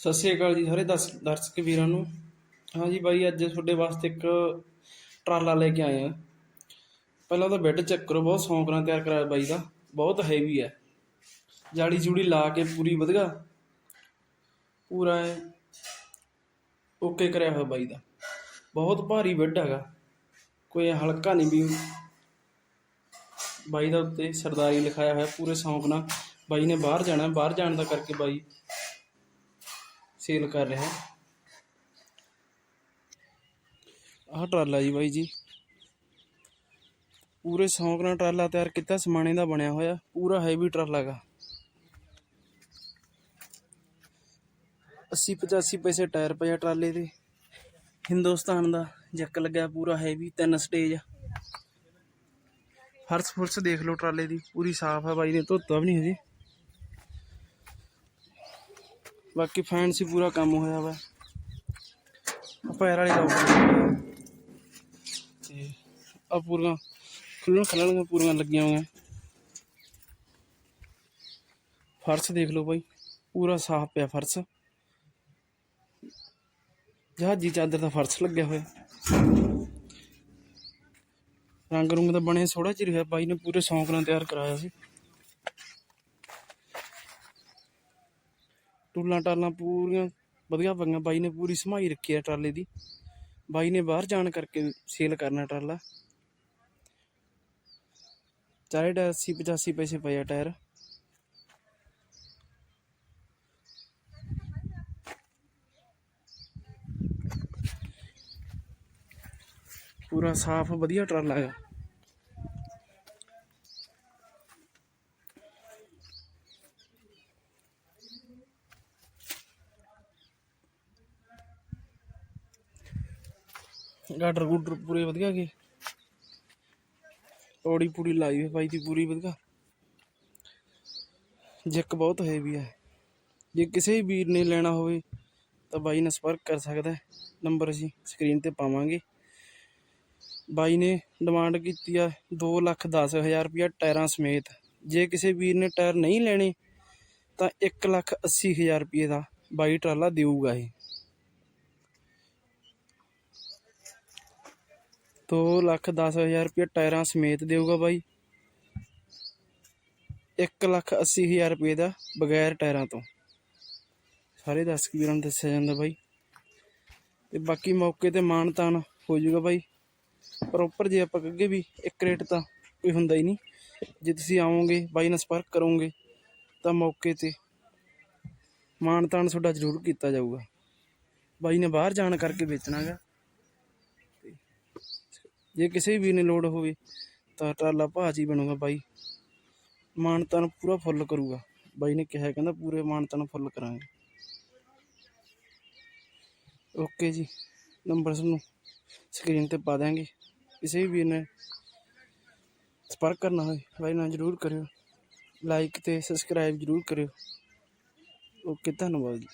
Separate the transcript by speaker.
Speaker 1: ਸਤਿ ਸ੍ਰੀ ਅਕਾਲ ਜੀ ਸਾਰੇ ਦਰਸ- ਦਰਸ਼ਕ ਵੀਰਾਂ ਨੂੰ। ਹਾਂਜੀ ਬਾਈ, ਅੱਜ ਤੁਹਾਡੇ ਵਾਸਤੇ ਇੱਕ ਟਰਾਲਾ ਲੈ ਕੇ ਆਏ ਆ। ਪਹਿਲਾਂ ਤਾਂ ਬੈੱਡ ਚੈੱਕ ਕਰੋ, ਬਹੁਤ ਸ਼ੌਂਕ ਨਾਲ ਤਿਆਰ ਕਰਾਇਆ ਬਾਈ ਦਾ। ਬਹੁਤ ਹੈਵੀ ਹੈ ਜਾੜੀ ਜੂੜੀ ਲਾ ਕੇ ਪੂਰੀ ਵਧੀਆ ਪੂਰਾ ਓਕੇ ਕਰਿਆ ਹੋਇਆ ਬਾਈ ਦਾ। ਬਹੁਤ ਭਾਰੀ ਬੈੱਡ ਹੈਗਾ। ਕੋਈ ਹਲਕਾ ਨਹੀਂ ਵੀ ਬਾਈ ਦਾ ਉੱਤੇ ਸਰਦਾਰੀ ਲਿਖਾਇਆ ਹੋਇਆ ਪੂਰੇ ਸ਼ੌਂਕ ਨਾਲ। ਬਾਈ ਨੇ ਬਾਹਰ ਜਾਣਾ, ਬਾਹਰ ਜਾਣ ਦਾ ਕਰਕੇ ਬਾਈ ਸੇਲ ਕਰ ਰਿਹਾ। ਆਹ ਟਰਾਲਾ ਜੀ ਬਾਈ ਜੀ। ਪੂਰੇ ਸ਼ੌਂਕ ਨਾਲ ਟਰਾਲਾ ਤਿਆਰ ਕੀਤਾ, ਸਮਾਣੇ ਦਾ ਬਣਿਆ ਹੋਇਆ, ਪੂਰਾ ਹੈਵੀ ਟਰਾਲਾ ਗਾ 80 85 ਪੈਸੇ ਟਾਇਰ ਪਿਆ ਟਰਾਲੇ ਦੇ। ਹਿੰਦੁਸਤਾਨ ਦਾ ਜੱਕ ਲੱਗਿਆ ਪੂਰਾ ਹੈਵੀ ਤਿੰਨ ਸਟੇਜ ਫਰਸ਼ ਫੁਰਸ਼ ਦੇਖ ਲਓ ਟਰਾਲੇ ਦੀ, ਪੂਰੀ ਸਾਫ਼ ਹੈ ਬਾਈ ਨੇ, ਧੋਤਾ ਵੀ ਨਹੀਂ ਹਜੇ। ਬਾਕੀ ਫੈਂਸੀ ਪੂਰਾ ਕੰਮ ਹੋਇਆ ਵਾ। ਪੈਰ ਵਾਲੀ ਲਾਉ ਤੇ ਆ ਪੂਰੀਆਂ ਖੁੱਲਣ ਖੱਲਣੀਆਂ ਪੂਰੀਆਂ ਲੱਗੀਆਂ ਹੋਈਆਂ। ਫਰਸ਼ ਦੇਖ ਲਓ ਬਾਈ, ਪੂਰਾ ਸਾਫ਼ ਪਿਆ ਫਰਸ਼। ਜਹਾਜੀ ਚਾਦਰ ਦਾ ਫਰਸ਼ ਲੱਗਿਆ ਹੋਇਆ। ਰੰਗ ਰੁੰਗ ਦਾ ਬਣੇ ਥੋੜਾ ਚਿਰ ਹੋਇਆ ਬਾਈ ਨੇ ਪੂਰੇ ਸ਼ੌਂਕ ਨਾਲ ਤਿਆਰ ਕਰਾਇਆ ਸੀ। ਟੂਲਾਂ ਟਾਲਾਂ ਪੂਰੀਆਂ ਵਧੀਆ ਪਈਆਂ। ਬਾਈ ਨੇ ਪੂਰੀ ਸਮਾਈ ਰੱਖੀ ਹੈ ਟਰਾਲੇ ਦੀ। ਬਾਈ ਨੇ ਬਾਹਰ ਜਾਣ ਕਰਕੇ ਸੇਲ ਕਰਨਾ ਟਰਾਲਾ। ਚਾਰੇ ਟਾਇਰ 80 85 ਪੈਸੇ ਪਏ ਆ ਟਾਇਰ। ਪੂਰਾ ਸਾਫ਼ ਵਧੀਆ ਟਰਾਲਾ ਹੈ ਗਾਡਰ ਗੁੱਡਰ ਪੂਰੇ ਵਧੀਆ ਗਏ। ਪੌੜੀ ਪੂੜੀ ਲਾਈ ਹੋਈ ਬਾਈ ਦੀ ਪੂਰੀ ਵਧੀਆ। ਜਿੱਕ ਬਹੁਤ ਹੈਵੀ ਹੈ ਜੇ ਕਿਸੇ ਵੀਰ ਨੇ ਲੈਣਾ ਹੋਵੇ ਤਾਂ ਬਾਈ ਨਾਲ ਸੰਪਰਕ ਕਰ ਸਕਦਾ ਨੰਬਰ ਅਸੀਂ ਸਕਰੀਨ ਤੇ ਪਾਵਾਂਗੇ। ਬਾਈ ਨੇ ਡਿਮਾਂਡ ਕੀਤੀ ਆ 2 ਲੱਖ 10 ਹਜ਼ਾਰ ਰੁਪਇਆ ਟਾਇਰਾਂ ਸਮੇਤ। ਜੇ ਕਿਸੇ ਵੀਰ ਨੇ ਟਾਇਰ ਨਹੀਂ ਲੈਣੇ ਤਾਂ 1 ਲੱਖ 80 ਹਜ਼ਾਰ ਰੁਪਏ ਦਾ ਬਾਈ ਟਰਾਲਾ ਦੇਊਗਾ ਇਹ। 2 ਲੱਖ 10 ਹਜ਼ਾਰ ਰੁਪਏ ਟਾਇਰਾਂ ਸਮੇਤ ਦੇਊਗਾ ਬਾਈ। 1 ਲੱਖ 80 ਹਜ਼ਾਰ ਰੁਪਏ ਦਾ ਬਗੈਰ ਟਾਇਰਾਂ ਤੋਂ। ਸਾਰੇ ਦਰਸ਼ਕ ਵੀਰਾਂ ਨੂੰ ਦੱਸਿਆ ਜਾਂਦਾ ਬਾਈ। ਤੇ ਬਾਕੀ ਮੌਕੇ ਤੇ ਮਾਣ ਤਾਣ ਹੋ ਜਾਊਗਾ ਬਾਈ। ਪ੍ਰੋਪਰ ਜੇ ਆਪਾਂ ਕਹਗੇ ਵੀ ਇੱਕ ਰੇਟ ਤਾਂ ਕੋਈ ਹੁੰਦਾ ਹੀ ਨਹੀਂ। ਜੇ ਤੁਸੀਂ ਆਵੋਗੇ, ਬਾਈ ਨਾਲ ਸੰਪਰਕ ਕਰੋਗੇ, ਤਾਂ ਮੌਕੇ ਤੇ ਮਾਣ ਤਾਣ ਤੁਹਾਡਾ ਜ਼ਰੂਰ ਕੀਤਾ ਜਾਊਗਾ। ਬਾਈ ਨੇ ਬਾਹਰ ਜਾਣ ਕਰਕੇ ਵੇਚਣਾਗਾ। ਜੇ ਕਿਸੇ ਵੀ ਨੇ ਲੋੜ ਹੋਵੇ ਤਾਂ ਟਰਾਲਾ ਭਾਜੀ ਬਣੂਗਾ ਬਾਈ। ਮਾਨਤਾਨ ਪੂਰਾ ਫੁੱਲ ਕਰੂਗਾ। ਬਾਈ ਨੇ ਕਿਹਾ, ਕਹਿੰਦਾ ਪੂਰੇ ਮਾਨਤਾਨ ਫੁੱਲ ਕਰਾਂਗੇ। ਓਕੇ ਜੀ, ਨੰਬਰ ਤੁਹਾਨੂੰ ਸਕਰੀਨ ਤੇ ਪਾ ਦਾਂਗੇ ਕਿਸੇ ਵੀ ਨੇ ਸੰਪਰਕ ਕਰਨਾ ਹੋਵੇ ਬਾਈ ਨਾਲ ਜਰੂਰ ਕਰਿਓ। ਲਾਈਕ ਤੇ ਸਬਸਕ੍ਰਾਈਬ ਜਰੂਰ ਕਰਿਓ। ਓਕੇ, ਧੰਨਵਾਦ ਜੀ।